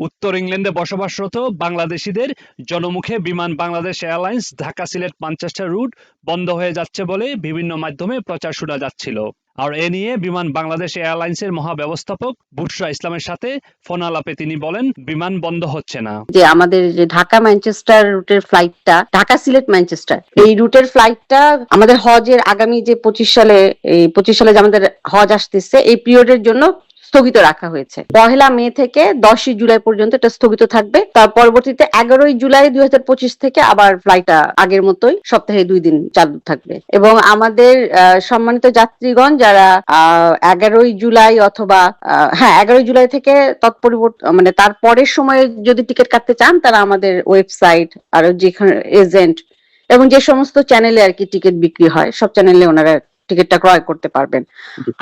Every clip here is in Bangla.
উত্তর ইংল্যান্ডে বসবাসরত বাংলাদেশিদের জনমুখে Biman Bangladesh airlines, Dhaka Sylhet Manchester route বন্ধ হয়ে যাচ্ছে বলে বিভিন্ন মাধ্যমে প্রচার শোনা যাচ্ছিল। আর এ নিয়ে বিমান বাংলাদেশ এয়ারলাইন্সের মহাব্যবস্থাপক বুশরা ইসলামের সাথে ফোন আলাপে তিনি বলেন, বিমান বন্ধ হচ্ছে না। যে আমাদের যে ঢাকা ম্যানচেস্টার রুটের ফ্লাইটটা, ঢাকা সিলেট ম্যানচেস্টার এই রুটের ফ্লাইটটা আমাদের হজের আগামী যে পঁচিশ সালে, এই পঁচিশ সালে যে আমাদের হজ আসতেছে, এই পিরিয়ডের জন্য স্থগিত রাখা হয়েছে। পহেলা মে থেকে দশই জুলাই পর্যন্ত এটা স্থগিত থাকবে। তার পরবর্তীতে এগারোই জুলাই দুই হাজার পঁচিশ থেকে আবার ফ্লাইটটা আগের মতোই সপ্তাহে দুই দিন চালু থাকবে। এবং আমাদের সম্মানিত যাত্রীগণ যারা এগারোই জুলাই অথবা হ্যাঁ এগারোই জুলাই থেকে তৎপরিবর্তন মানে তার পরের সময়ে যদি টিকিট কাটতে চান, তারা আমাদের ওয়েবসাইট আর যেখানে, এজেন্ট এবং যে সমস্ত চ্যানেলে আর কি টিকিট বিক্রি হয়, সব চ্যানেলে ওনারা টিকিটটা ক্রয় করতে পারবেন।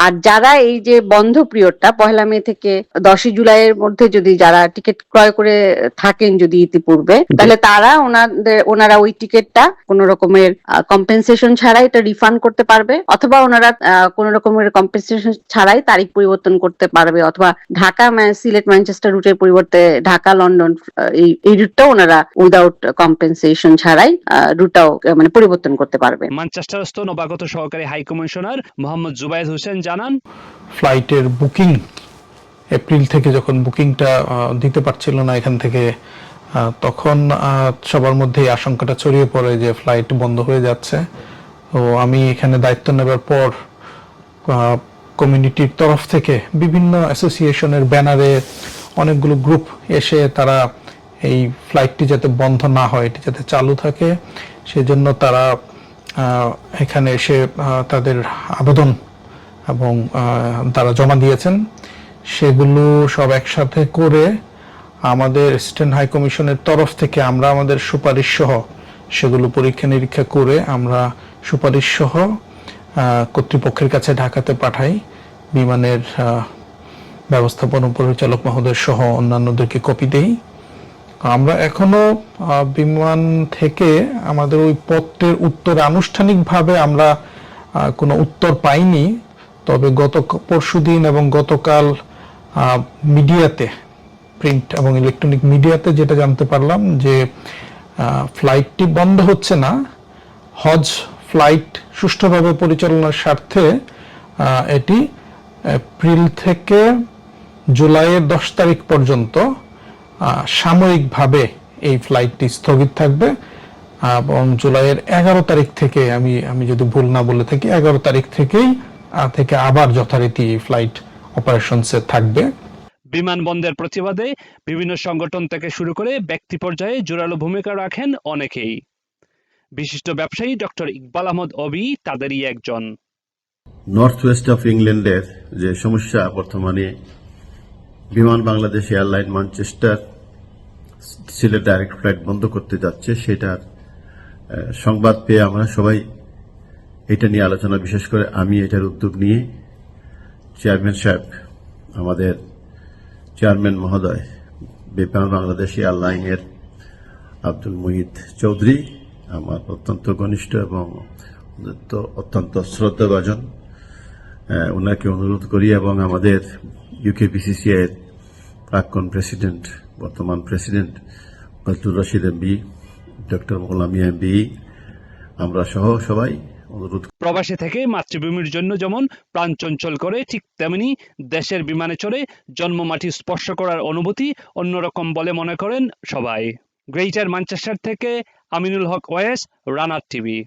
আর যারা এই যে বন্ধ পিরিয়ডটা পহেলা মে থেকে দশই জুলাইয়ের মধ্যে যদি যারা টিকিট ক্রয় করে থাকেন যদি ইতিপূর্বে তাহলে তারা ওনাদের ওনারা ওই টিকিটটা কোন রকমের কম্পেনসেশন ছাড়াই এটা রিফান্ড করতে পারবে অথবা ওনারা কোন রকমের কম্পেনসেশন ছাড়াই তারিখ পরিবর্তন করতে পারবে অথবা ঢাকা সিলেট ম্যানচেস্টার রুটের পরিবর্তে ঢাকা লন্ডন এই এই রুটটাও ওনারা উইদাউট কম্পেনসেশন ছাড়াই রুটটাও মানে পরিবর্তন করতে পারবে। ম্যানচেস্টারস্থ নবাগত সহকারী হাই কমিশনার মোহাম্মদ জুবাইদ হোসেন জানান, ফ্লাইটের বুকিং এপ্রিল থেকে যখন বুকিংটা দিতে পারছিল না এখান থেকে তখন সবার মধ্যে আশঙ্কাটা ছড়িয়ে পড়ে যে ফ্লাইট বন্ধ হয়ে যাচ্ছে। তো আমি এখানে দায়িত্ব নেবার পর কমিউনিটির তরফ থেকে বিভিন্ন অ্যাসোসিয়েশনের ব্যানারে অনেকগুলো গ্রুপ এসে তারা এই ফ্লাইটটি যাতে বন্ধ না হয়, এটি যাতে চালু থাকে, সেজন্য তারা এখানে এসে তাদের আবেদন এবং তারা জমা দিয়েছেন। সেগুলো সব একসাথে করে আমাদের স্টেন হাই কমিশনের তরফ থেকে আমরা আমাদের সুপারিশ সহ সেগুলো পরীক্ষা নিরীক্ষা করে আমরা সুপারিশ সহ কর্তৃপক্ষের কাছে ঢাকাতে পাঠাই। বিমানের ব্যবস্থাপনা পরিচালক মহোদয় সহ অন্যান্যদেরকে কপি দেই। আমরা এখনও বিমান থেকে আমাদের ওই পত্রের উত্তরে আনুষ্ঠানিকভাবে আমরা কোনো উত্তর পাইনি। তবে গত পরশুদিন এবং গতকাল মিডিয়াতে প্রিন্ট এবং ইলেকট্রনিক মিডিয়াতে যেটা জানতে পারলাম যে ফ্লাইটটি বন্ধ হচ্ছে না। হজ ফ্লাইট সুষ্ঠুভাবে পরিচালনার স্বার্থে এটি এপ্রিল থেকে জুলাইয়ের দশ তারিখ পর্যন্ত সাময়িকভাবে এই ফ্লাইটটি স্থগিত থাকবে। এবং জুলাইয়ের এগারো তারিখ থেকে আমি আমি যদি ভুল না বলে থাকি এগারো তারিখ থেকেই থেকে আবার যথারীতি এই ফ্লাইট অপারেশনসে থাকবে। বিমান বন্ধের প্রতিবাদে বিভিন্ন সংগঠন থেকে শুরু করে ব্যক্তি পর্যায়ে জোরালো ভূমিকা রাখেন অনেকেই। বিশিষ্ট ব্যবসায়ী ডক্টর ইকবাল আহমদ অবি তাদেরই একজন। নর্থ ওয়েস্ট অফ ইংল্যান্ডের যে সমস্যা বর্তমানে Biman Bangladesh airline Manchester Sylhet direct flight বন্ধ করতে যাচ্ছে, সেটার সংবাদ পেয়ে আমরা সবাই এটা নিয়ে আলোচনা, বিশেষ করে আমি এটার উদ্যোগ নিয়ে চেয়ারম্যান সাহেব, আমাদের চেয়ারম্যান মহোদয়, বিমান বাংলাদেশ এয়ারলাইনের আব্দুল মুহিত চৌধুরী, আমার অত্যন্ত ঘনিষ্ঠ এবং অত্যন্ত শ্রদ্ধাভাজন ওনাকে অনুরোধ করি এবং আমাদের ইউকে বিসিসিআই এর প্রাক্তন প্রেসিডেন্ট, বর্তমান president Fazlur Rashid MB doctor মোলামি MB আমরা সহ সবাই অনুরোধ প্রবাসী থেকে মাতৃভূমির জন্য যেমন প্রাণ চঞ্চল করে, ঠিক তেমনি দেশের বিমানে চড়ে জন্মমাটি স্পর্শ করার অনুভূতি অন্যরকম বলে মনে করেন সবাই। গ্রেটার ম্যানচেস্টার থেকে আমিনুল হক ওয়েস, রানার টিভি।